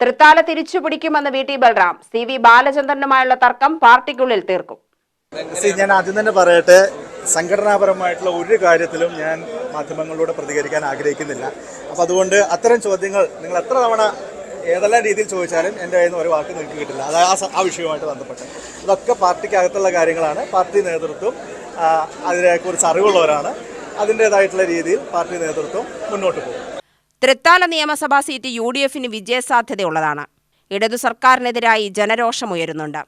Thrithala തിരിച്ചുപിടിക്കുമെന്ന് V T Balram. C V ബാലചന്ദ്രനുമായുള്ള തർക്കം പാർട്ടിക്കുള്ളിൽ തീർക്കും. ഞാൻ ആദ്യം തന്നെ പറയട്ടെ സംഘടനാപരമായിട്ടുള്ള ഒരു കാര്യത്തിലും ഞാൻ മാധ്യമങ്ങളിലൂടെ പ്രതികരിക്കാൻ ആഗ്രഹിക്കുന്നില്ല. അപ്പോൾ അതുകൊണ്ട് അത്തരം ചോദ്യങ്ങൾ നിങ്ങൾ എത്ര തവണ ഏതെല്ലാം രീതിയിൽ ചോദിച്ചാലും എന്റെ കയ്യിൽ നിന്ന് ഒരു വാക്ക് നിങ്ങൾക്ക് കിട്ടില്ല. അത് ആ ആ വിഷയവുമായിട്ട് ബന്ധപ്പെട്ട്. ഇതൊക്കെ പാർട്ടിക്കകത്തുള്ള കാര്യങ്ങളാണ്. പാർട്ടി നേതൃത്വം അതിനെക്കുറിച്ച് അറിവുള്ളവരാണ് അതിന്റേതായിട്ടുള്ള രീതിയിൽ പാർട്ടി നേതൃത്വം മുന്നോട്ട് പോകും. തൃത്താല നിയമസഭാ സീറ്റ് യു ഡി എഫിന് വിജയസാധ്യതയുള്ളതാണ്. ഇടതു സർക്കാരിനെതിരായി ജനരോഷമുയരുന്നുണ്ട്.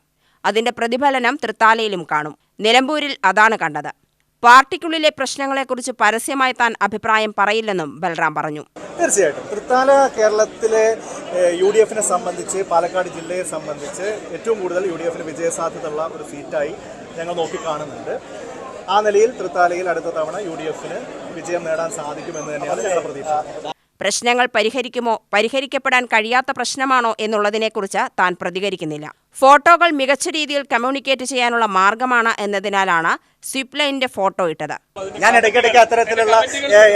അതിന്റെ പ്രതിഫലനം തൃത്താലയിലും കാണും. നിലമ്പൂരിൽ അതാണ് കണ്ടത്. പാർട്ടിക്കുള്ളിലെ പ്രശ്നങ്ങളെക്കുറിച്ച് പരസ്യമായി താൻ അഭിപ്രായം പറയില്ലെന്നും ബൽറാം പറഞ്ഞു. തീർച്ചയായിട്ടും. തൃത്താല കേരളത്തിലെ യു ഡി എഫിനെ സംബന്ധിച്ച് പാലക്കാട് ജില്ലയെ സംബന്ധിച്ച് ഏറ്റവും കൂടുതൽ യു ഡി എഫിന് വിജയസാധ്യതയുള്ള ഒരു സീറ്റായി ഞങ്ങൾ നോക്കിക്കാണുന്നുണ്ട്. ആ നിലയിൽ തൃത്താലയിൽ അടുത്ത തവണ യു ഡി എഫിന് വിജയം നേടാൻ സാധിക്കുമെന്ന് തന്നെയാണ് ഞങ്ങളുടെ പ്രതീക്ഷ. പ്രശ്നങ്ങൾ പരിഹരിക്കുമോ പരിഹരിക്കപ്പെടാൻ കഴിയാത്ത പ്രശ്നമാണോ എന്നുള്ളതിനെക്കുറിച്ച് താൻ പ്രതികരിക്കുന്നില്ല. ഫോട്ടോകൾ മികച്ച രീതിയിൽ കമ്മ്യൂണിക്കേറ്റ് ചെയ്യാനുള്ള മാർഗമാണ് എന്നതിനാലാണ് സ്വിപ്പ് ലൈനിന്റെ ഫോട്ടോ ഇട്ടത്. ഞാൻ ഇടയ്ക്കിടയ്ക്ക് അത്തരത്തിലുള്ള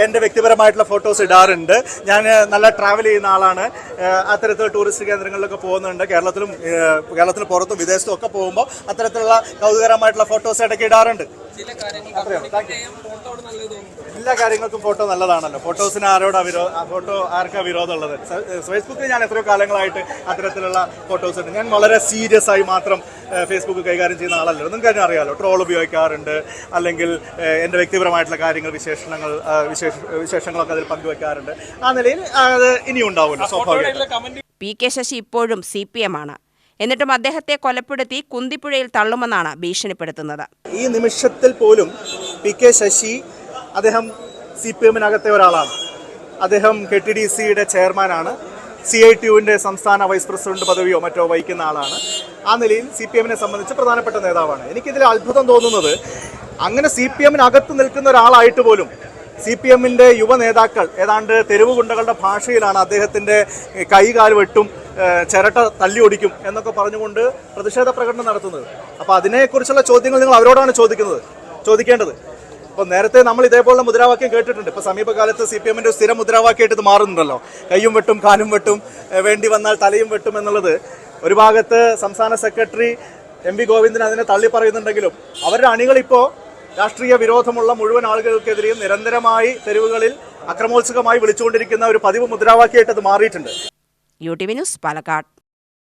എന്റെ വ്യക്തിപരമായിട്ടുള്ള ഫോട്ടോസ് ഇടാറുണ്ട്. ഞാൻ നല്ല ട്രാവൽ ചെയ്യുന്ന ആളാണ്. അത്തരത്തിൽ അത്തരത്തിലുള്ള ടൂറിസ്റ്റ് കേന്ദ്രങ്ങളിലൊക്കെ പോകുന്നുണ്ട്. കേരളത്തിലും കേരളത്തിന് പുറത്തും വിദേശത്തും ഒക്കെ പോകുമ്പോൾ അത്തരത്തിലുള്ള കൗതുകരമായിട്ടുള്ള ഫോട്ടോസ് ഇടയ്ക്ക് ഇടാറുണ്ട്. എല്ലാ കാര്യങ്ങൾക്കും ഫോട്ടോ നല്ലതാണല്ലോ. ഫോട്ടോസിന് ആരോടാ വിരോ ഫോട്ടോ ആർക്കാ വിരോധമുള്ളത്? ഫേസ്ബുക്കിൽ ഞാൻ എത്രയോ കാലങ്ങളായിട്ട് അത്തരത്തിലുള്ള ഫോട്ടോസ് ഉണ്ട് ഞാൻ വളരെ സീരിയസ് ആയി മാത്രം ഫേസ്ബുക്ക് കൈകാര്യം ചെയ്യുന്ന ആളല്ലോ. നിങ്ങൾക്ക് തന്നെ അറിയാമല്ലോ ട്രോൾ ഉപയോഗിക്കാറുണ്ട്. അല്ലെങ്കിൽ എന്റെ വ്യക്തിപരമായിട്ടുള്ള കാര്യങ്ങൾ വിശേഷണങ്ങൾ വിശേഷ വിശേഷങ്ങളൊക്കെ അതിൽ പങ്കുവെക്കാറുണ്ട്. ആ നിലയിൽ അത് ഇനിയും ഉണ്ടാവുമല്ലോ സ്വാഭാവികമായിട്ടും. പി കെ ശശി ഇപ്പോഴും സി പി എം ആണ്. എന്നിട്ടും അദ്ദേഹത്തെ കൊലപ്പെടുത്തി കുന്തിപ്പുഴയിൽ തള്ളുമെന്നാണ് ഭീഷണിപ്പെടുത്തുന്നത്. ഈ നിമിഷത്തിൽ പോലും പി കെ ശശി അദ്ദേഹം സി പി എമ്മിനകത്തെ ഒരാളാണ്. അദ്ദേഹം കെ ടി ഡി സിയുടെ ചെയർമാനാണ്. സി ഐ ടി യുവിന്റെ സംസ്ഥാന വൈസ് പ്രസിഡന്റ് പദവിയോ മറ്റോ വഹിക്കുന്ന ആളാണ്. ആ നിലയിൽ സി പി എമ്മിനെ സംബന്ധിച്ച് പ്രധാനപ്പെട്ട നേതാവാണ്. എനിക്കിതിൽ അത്ഭുതം തോന്നുന്നത് അങ്ങനെ സി പി എമ്മിനകത്ത് നിൽക്കുന്ന ഒരാളായിട്ട് പോലും സി പി എമ്മിന്റെ യുവ നേതാക്കൾ ഏതാണ്ട് തെരുവ് ഗുണ്ടകളുടെ ഭാഷയിലാണ് അദ്ദേഹത്തിന്റെ കൈകാൽ വെട്ടും ചിരട്ട തല്ലി ഒടിക്കും എന്നൊക്കെ പറഞ്ഞുകൊണ്ട് പ്രതിഷേധ പ്രകടനം നടത്തുന്നത്. അപ്പോൾ അതിനെക്കുറിച്ചുള്ള ചോദ്യങ്ങൾ നിങ്ങൾ അവരോടാണ് ചോദിക്കുന്നത്? ചോദിക്കേണ്ടത്? അപ്പോൾ നേരത്തെ നമ്മൾ ഇതേപോലുള്ള മുദ്രാവാക്യം കേട്ടിട്ടുണ്ട്. ഇപ്പോൾ സമീപകാലത്ത് സി പി എമ്മിന്റെ സ്ഥിര മുദ്രാവാക്യമായിട്ട് ഇത് മാറുന്നുണ്ടല്ലോ. കൈയും വെട്ടും കാലും വെട്ടും വേണ്ടി വന്നാൽ തലയും വെട്ടും എന്നുള്ളത്. ഒരു ഭാഗത്ത് സംസ്ഥാന സെക്രട്ടറി എം വി ഗോവിന്ദൻ അതിനെ തള്ളി പറയുന്നുണ്ടെങ്കിലും അവരുടെ അണികൾ ഇപ്പോൾ രാഷ്ട്രീയ വിരോധമുള്ള മുഴുവൻ ആളുകൾക്കെതിരെയും നിരന്തരമായി തെരുവുകളിൽ അക്രമോത്സുകമായി വിളിച്ചുകൊണ്ടിരിക്കുന്ന ഒരു പതിവ് മുദ്രാവാക്യമായിട്ട് അത് മാറിയിട്ടുണ്ട്. U T V news Palakkad.